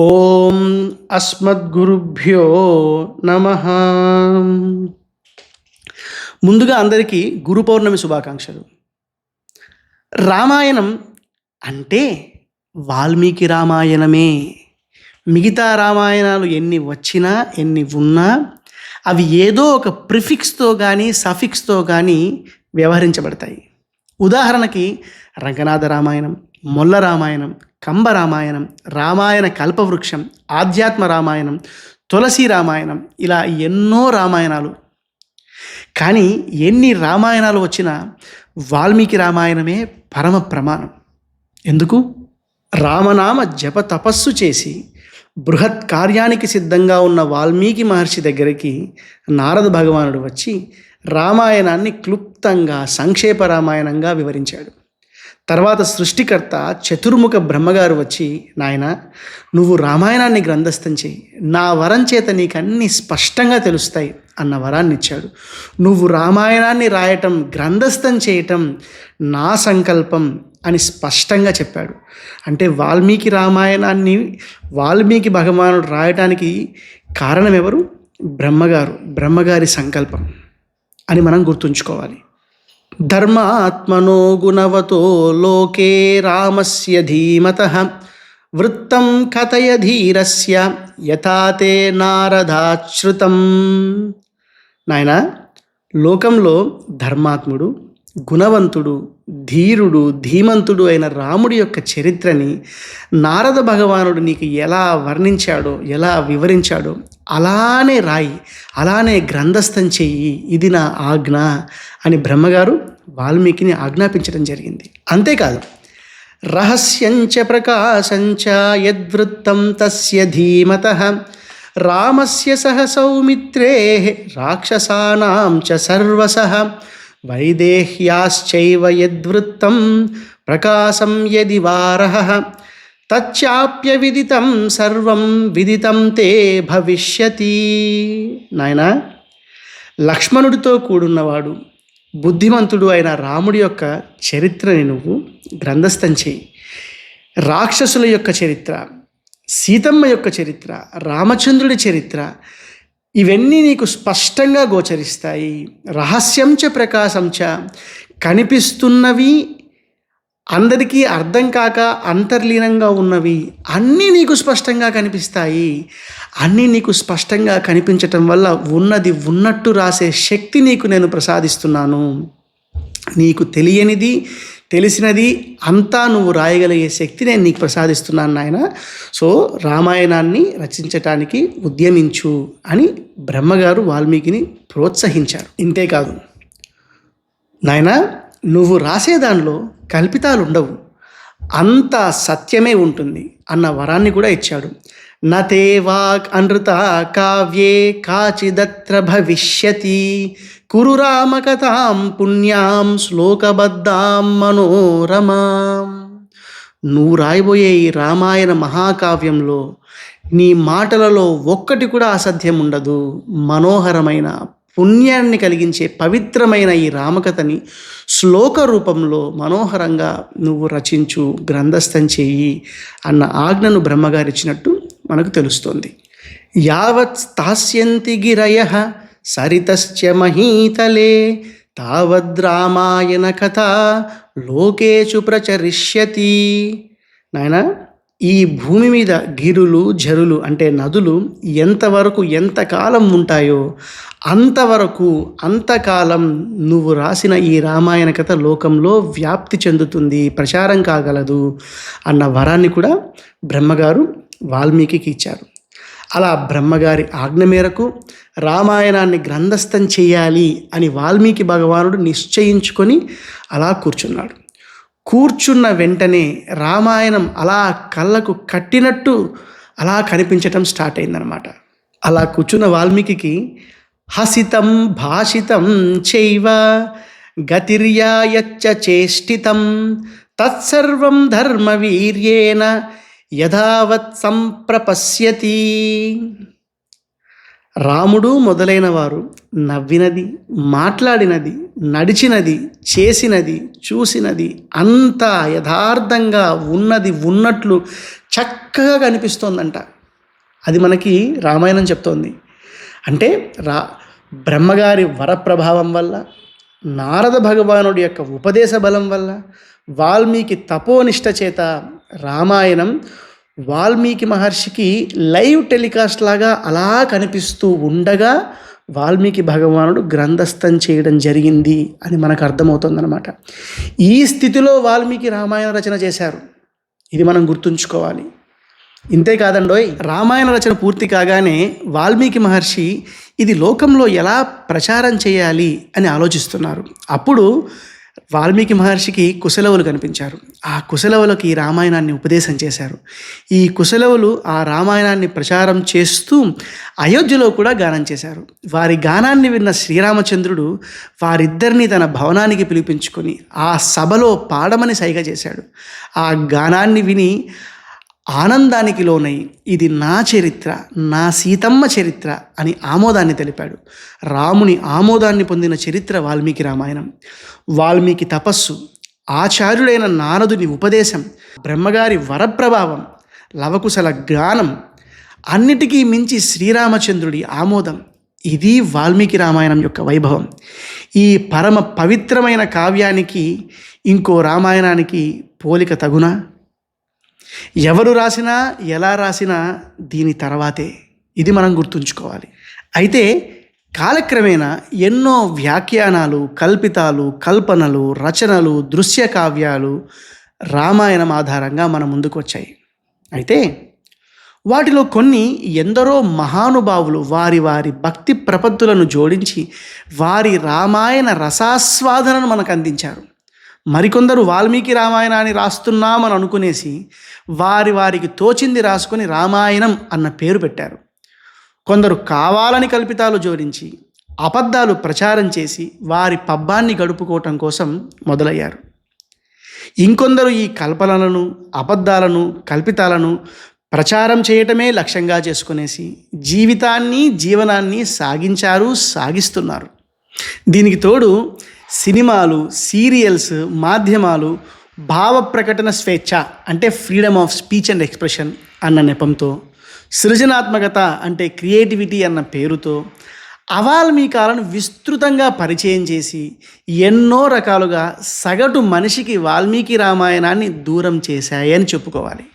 ఓం అస్మద్గురుభ్యో నమ. ముందుగా అందరికీ గురు పౌర్ణమి శుభాకాంక్షలు. రామాయణం అంటే వాల్మీకి రామాయణమే. మిగతా రామాయణాలు ఎన్ని వచ్చినా ఎన్ని ఉన్నా అవి ఏదో ఒక ప్రిఫిక్స్తో కానీ సఫిక్స్తో కానీ వ్యవహరించబడతాయి. ఉదాహరణకి రంగనాథ రామాయణం. మొల్ల రామాయణం కంబ రామాయణం రామాయణ కల్పవృక్షం ఆధ్యాత్మ రామాయణం తులసి రామాయణం ఇలా ఎన్నో రామాయణాలు. కానీ ఎన్ని రామాయణాలు వచ్చినా వాల్మీకి రామాయణమే పరమ ప్రమాణం. ఎందుకు? రామనామ జప తపస్సు చేసి బృహత్ కార్యానికి సిద్ధంగా ఉన్న వాల్మీకి మహర్షి దగ్గరికి నారద భగవానుడు వచ్చి రామాయణాన్ని క్లుప్తంగా సంక్షేప రామాయణంగా వివరించాడు. తర్వాత సృష్టికర్త చతుర్ముఖ బ్రహ్మగారు వచ్చి నాయన నువ్వు రామాయణాన్ని గ్రంథస్థం చేయి నా వరం చేత నీకు స్పష్టంగా తెలుస్తాయి అన్న వరాన్ని ఇచ్చాడు. నువ్వు రామాయణాన్ని రాయటం గ్రంథస్థం చేయటం నా సంకల్పం అని స్పష్టంగా చెప్పాడు. అంటే వాల్మీకి రామాయణాన్ని వాల్మీకి భగవానుడు రాయటానికి కారణం ఎవరు? బ్రహ్మగారు బ్రహ్మగారి సంకల్పం అని మనం గుర్తుంచుకోవాలి. ధర్మాత్మనో గుణవతో లోకే రామస్య ధీమత వృత్తం కథయ ధీరస్య యథాతే నారదాశ్రుతం నాయన లోకంలో ధర్మాత్ముడు గుణవంతుడు ధీరుడు ధీమంతుడు అయిన రాముడి యొక్క చరిత్రని నారద భగవానుడు నీకు ఎలా వర్ణించాడో ఎలా వివరించాడో అలానే రాయి అలానే గ్రంథస్థం చెయ్యి ఇది నా ఆజ్ఞ అని బ్రహ్మగారు వాల్మీకిని ఆజ్ఞాపించడం జరిగింది. అంతేకాదు రహస్యంచ ప్రకాశంచ యద్వృత్తం తస్య ధీమత రామస్య సహ సౌమిత్రే రాక్షసానాం చ సర్వసహ వైదేహ్యాశ్చైవ యద్వృత్తం ప్రకాశం యది వారః తచ్చాప్య విదితం సర్వం విదితం తే భవిష్యతి. నాయనా లక్ష్మణుడితో కూడున్నవాడు బుద్ధిమంతుడు అయిన రాముడి యొక్క చరిత్రని నువ్వు గ్రంథస్థం చేయి. రాక్షసుల యొక్క చరిత్ర సీతమ్మ యొక్క చరిత్ర రామచంద్రుడి చరిత్ర ఇవన్నీ నీకు స్పష్టంగా గోచరిస్తాయి. రహస్యంచ ప్రకాశంచ కనిపిస్తున్నవి అందరికీ అర్థం కాక అంతర్లీనంగా ఉన్నవి అన్నీ నీకు స్పష్టంగా కనిపిస్తాయి. అన్నీ నీకు స్పష్టంగా కనిపించటం వల్ల ఉన్నది ఉన్నట్టు రాసే శక్తి నీకు నేను ప్రసాదిస్తున్నాను. నీకు తెలియనిది తెలిసినది అంతా నువ్వు రాయగలిగే శక్తి నేను నీకు ప్రసాదిస్తున్నాను నాయన. సో రామాయణాన్ని రచించటానికి ఉద్యమించు అని బ్రహ్మగారు వాల్మీకిని ప్రోత్సహించారు. ఇంతేకాదు నాయన నువ్వు రాసేదానిలో కల్పితాలు ఉండవు అంత సత్యమే ఉంటుంది అన్న వరాన్ని కూడా ఇచ్చాడు. నతే వాక్ అనృత కావ్యే కాచిదత్ర భవిష్యతి. కురు రామకథాం పుణ్యాం శ్లోకబద్ధాం మనోరమాం. నువ్వు రాయబోయే ఈ రామాయణ మహాకావ్యంలో నీ మాటలలో ఒక్కటి కూడా అసధ్యం ఉండదు. మనోహరమైన పుణ్యాన్ని కలిగించే పవిత్రమైన ఈ రామకథని శ్లోక రూపంలో మనోహరంగా నువ్వు రచించు గ్రంథస్థం చేయి అన్న ఆజ్ఞను బ్రహ్మగారిచ్చినట్టు మనకు తెలుస్తుంది. యావత్ స్థాస్యంతి గిరయ సరితశ్చ మహీతలే. తావద్ రామాయణ కథ లోకేషు ప్రచరిష్యతి. నాయనా ఈ భూమి మీద గిరులు జరులు అంటే నదులు ఎంతవరకు ఎంతకాలం ఉంటాయో అంతవరకు అంతకాలం నువ్వు రాసిన ఈ రామాయణ కథ లోకంలో వ్యాప్తి చెందుతుంది ప్రచారం కాగలదు అన్న వరాన్ని కూడా బ్రహ్మగారు వాల్మీకి ఇచ్చారు అలా బ్రహ్మగారి ఆజ్ఞ మేరకు రామాయణాన్ని గ్రంథస్థం చేయాలి అని వాల్మీకి భగవానుడు నిశ్చయించుకొని అలా కూర్చున్నాడు. కూర్చున్న వెంటనే రామాయణం అలా కళ్ళకు కట్టినట్టు అలా కనిపించటం స్టార్ట్ అయిందనమాట అలా కూర్చున్న వాల్మీకి హసితం భాషితం చైవ గతిర్యాయచ్చ చేష్టితం తత్సర్వం ధర్మవీర్యేన యథావత్ సంప్రపశ్యతి. రాముడు మొదలైన వారు నవ్వినది మాట్లాడినది నడిచినది చేసినది చూసినది అంతా యథార్థంగా ఉన్నది ఉన్నట్లు చక్కగా కనిపిస్తోందంట. అది మనకి రామాయణం చెప్తోంది. అంటే రా బ్రహ్మగారి వరప్రభావం వల్ల నారద భగవానుడి యొక్క ఉపదేశ బలం వల్ల వాల్మీకి తపోనిష్ట చేత రామాయణం వాల్మీకి మహర్షికి లైవ్ టెలికాస్ట్ లాగా అలా కనిపిస్తూ ఉండగా వాల్మీకి భగవానుడు గ్రంథస్థం చేయడం జరిగింది అని మనకు అర్థమవుతుందన్నమాట. ఈ స్థితిలో వాల్మీకి రామాయణ రచన చేశారు. ఇది మనం గుర్తుంచుకోవాలి. ఇంతే కాదండోయ్ రామాయణ రచన పూర్తి కాగానే వాల్మీకి మహర్షి ఇది లోకంలో ఎలా ప్రచారం చేయాలి అని ఆలోచిస్తున్నారు. అప్పుడు వాల్మీకి మహర్షికి కుశలవులు కనిపించారు. ఆ కుశలవులకి రామాయణాన్ని ఉపదేశం చేశారు. ఈ కుశలవులు ఆ రామాయణాన్ని ప్రచారం చేస్తూ అయోధ్యలో కూడా గానం చేశారు. వారి గానాన్ని విన్న శ్రీరామచంద్రుడు వారిద్దరిని తన భవనానికి పిలిపించుకొని ఆ సభలో పాడమని సైగ చేశాడు. ఆ గానాన్ని విని ఆనందానికి లోనై ఇది నా చరిత్ర నా సీతమ్మ చరిత్ర అని ఆమోదాన్ని తెలిపాడు. రాముని ఆమోదాన్ని పొందిన చరిత్ర వాల్మీకి రామాయణం. వాల్మీకి తపస్సు ఆచార్యుడైన నారదుని ఉపదేశం బ్రహ్మగారి వరప్రభావం లవకుశల గానం అన్నిటికీ మించి శ్రీరామచంద్రుడి ఆమోదం ఇది వాల్మీకి రామాయణం యొక్క వైభవం. ఈ పరమ పవిత్రమైన కావ్యానికి ఇంకో రామాయణానికి పోలిక తగునా? ఎవరు రాసినా ఎలా రాసినా దీని తర్వాతే. ఇది మనం గుర్తుంచుకోవాలి. అయితే కాలక్రమేణా ఎన్నో వ్యాఖ్యానాలు కల్పితాలు కల్పనలు రచనలు దృశ్య కావ్యాలు రామాయణం ఆధారంగా మన ముందుకు వచ్చాయి అయితే వాటిలో కొన్ని ఎందరో మహానుభావులు వారి వారి భక్తి ప్రపత్తులను జోడించి వారి రామాయణ రసాస్వాదనను మనకు అందించారు. మరికొందరు వాల్మీకి రామాయణాన్ని రాస్తున్నామని అనుకునేసి వారి వారికి తోచింది రాసుకొని రామాయణం అన్న పేరు పెట్టారు. కొందరు కావాలని కల్పితాలు జోడించి అబద్ధాలు ప్రచారం చేసి వారి పబ్బాన్ని గడుపుకోవటం కోసం మొదలయ్యారు. ఇంకొందరు ఈ కల్పనలను అబద్ధాలను కల్పితాలను ప్రచారం చేయటమే లక్ష్యంగా చేసుకునేసి జీవితాన్ని జీవనాన్ని సాగించారు సాగిస్తున్నారు. దీనికి తోడు సినిమాలు సీరియల్స్ మాధ్యమాలు భావ ప్రకటన స్వేచ్ఛ అంటే freedom of speech and expression అన్న నెపంతో సృజనాత్మకత అంటే క్రియేటివిటీ అన్న పేరుతో అవాల్మీకాలను విస్తృతంగా పరిచయం చేసి ఎన్నో రకాలుగా సగటు మనిషికి వాల్మీకి రామాయణాన్ని దూరం చేశాయని చెప్పుకోవాలి.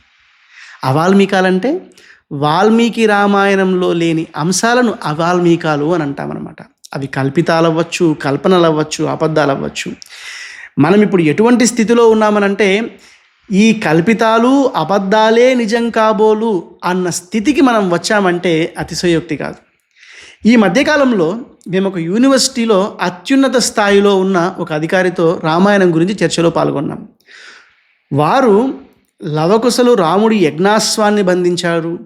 అవాల్మీకాలంటే వాల్మీకి రామాయణంలో లేని అంశాలను అవాల్మీకాలు అని అంటామన్నమాట. అవి కల్పితాలు అవ్వచ్చు కల్పనలు అవ్వచ్చు అబద్ధాలు అవ్వచ్చు మనం ఇప్పుడు ఎటువంటి స్థితిలో ఉన్నామనంటే ఈ కల్పితాలు అబద్ధాలే నిజం కాబోలు అన్న స్థితికి మనం వచ్చామంటే అతిశయోక్తి కాదు. ఈ మధ్యకాలంలో మేము ఒక యూనివర్సిటీలో అత్యున్నత స్థాయిలో ఉన్న ఒక అధికారితో రామాయణం గురించి చర్చలో పాల్గొన్నాం. వారు లవకుశలు రాముడి యజ్ఞాస్వాన్ని బంధించారు.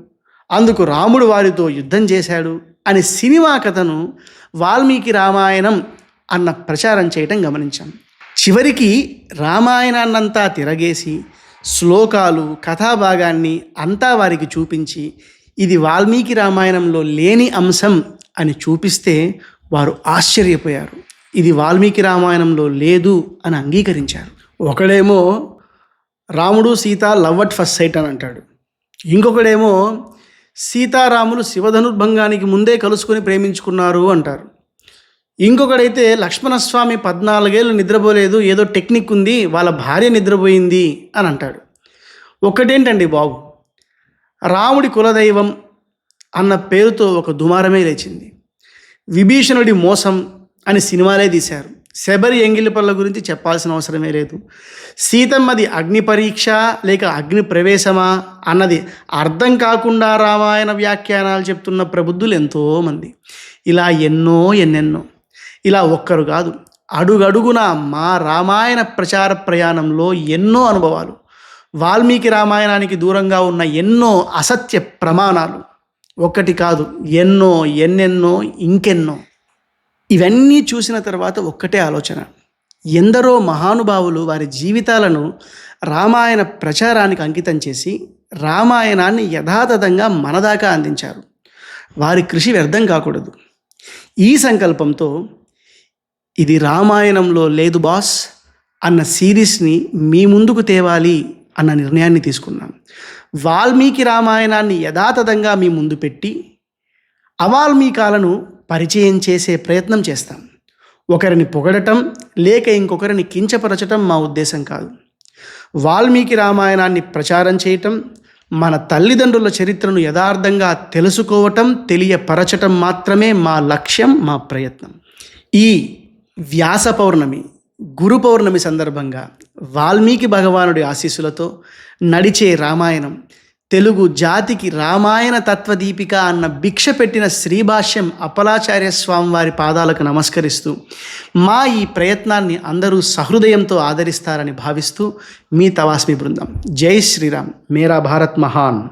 అందుకు రాముడు వారితో యుద్ధం చేశాడు. అని సినిమా కథను వాల్మీకి రామాయణం అన్న ప్రచారం చేయటం గమనించాం. చివరికి రామాయణాన్నంతా తిరగేసి శ్లోకాలు కథాభాగాన్ని అంతా వారికి చూపించి ఇది వాల్మీకి రామాయణంలో లేని అంశం అని చూపిస్తే వారు ఆశ్చర్యపోయారు. ఇది వాల్మీకి రామాయణంలో లేదు అని అంగీకరించారు. ఒకడేమో రాముడు Sita love at first sight అని అంటాడు. ఇంకొకడేమో సీతారాములు శివధనుర్భంగానికి ముందే కలుసుకొని ప్రేమించుకున్నారు అంటారు. ఇంకొకడైతే లక్ష్మణస్వామి పద్నాలుగేళ్ళు నిద్రపోలేదు ఏదో టెక్నిక్ ఉంది వాళ్ళ భార్య నిద్రపోయింది అని అంటాడు. ఒకటేంటండి బాబు? రాముడి కులదైవం అన్న పేరుతో ఒక దుమారమే లేచింది. విభీషణుడి మోసం అని సినిమాలే తీశారు. శబరి ఎంగిలిపల్ల గురించి చెప్పాల్సిన అవసరమే లేదు. సీతమ్మది అగ్ని పరీక్ష లేక అగ్ని ప్రవేశమా అన్నది అర్థం కాకుండా రామాయణ వ్యాఖ్యానాలు చెప్తున్న ప్రబుద్ధులు ఎంతోమంది. ఇలా ఎన్నో ఎన్నెన్నో. ఇలా ఒక్కరు కాదు. అడుగడుగున మా రామాయణ ప్రచార ప్రయాణంలో ఎన్నో అనుభవాలు. వాల్మీకి రామాయణానికి దూరంగా ఉన్న ఎన్నో అసత్య ప్రమాణాలు. ఒకటి కాదు. ఎన్నో ఎన్నెన్నో ఇంకెన్నో. ఇవన్నీ చూసిన తర్వాత ఒక్కటే ఆలోచన. ఎందరో మహానుభావులు వారి జీవితాలను రామాయణ ప్రచారానికి అంకితం చేసి రామాయణాన్ని యథాతథంగా మనదాకా అందించారు. వారి కృషి వ్యర్థం కాకూడదు. ఈ సంకల్పంతో ఇది రామాయణంలో లేదు బాస్ అన్న సిరీస్ని మీ ముందుకు తేవాలి అన్న నిర్ణయాన్ని తీసుకున్నాం. వాల్మీకి రామాయణాన్ని యథాతథంగా మీ ముందు పెట్టి అవాల్మీకాలను పరిచయం చేసే ప్రయత్నం చేస్తాం. ఒకరిని పొగడటం లేక ఇంకొకరిని కించపరచటం మా ఉద్దేశం కాదు. వాల్మీకి రామాయణాన్ని ప్రచారం చేయటం మన తల్లిదండ్రుల చరిత్రను యథార్థంగా తెలుసుకోవటం తెలియపరచటం మాత్రమే మా లక్ష్యం మా ప్రయత్నం. ఈ వ్యాస పౌర్ణమి గురు పౌర్ణమి సందర్భంగా వాల్మీకి భగవానుడి ఆశీస్సులతో నడిచే రామాయణం తెలుగు జాతికి రామాయణ తత్వదీపిక అన్న భిక్ష పెట్టిన శ్రీభాష్యం అపలాచార్య స్వామి వారి పాదాలకు నమస్కరిస్తూ మా ఈ ప్రయత్నాన్ని అందరూ సహృదయంతో ఆదరిస్తారని భావిస్తూ మీ తవాస్మి బృందం. జై శ్రీరామ్. మేరా భారత్ మహాన్.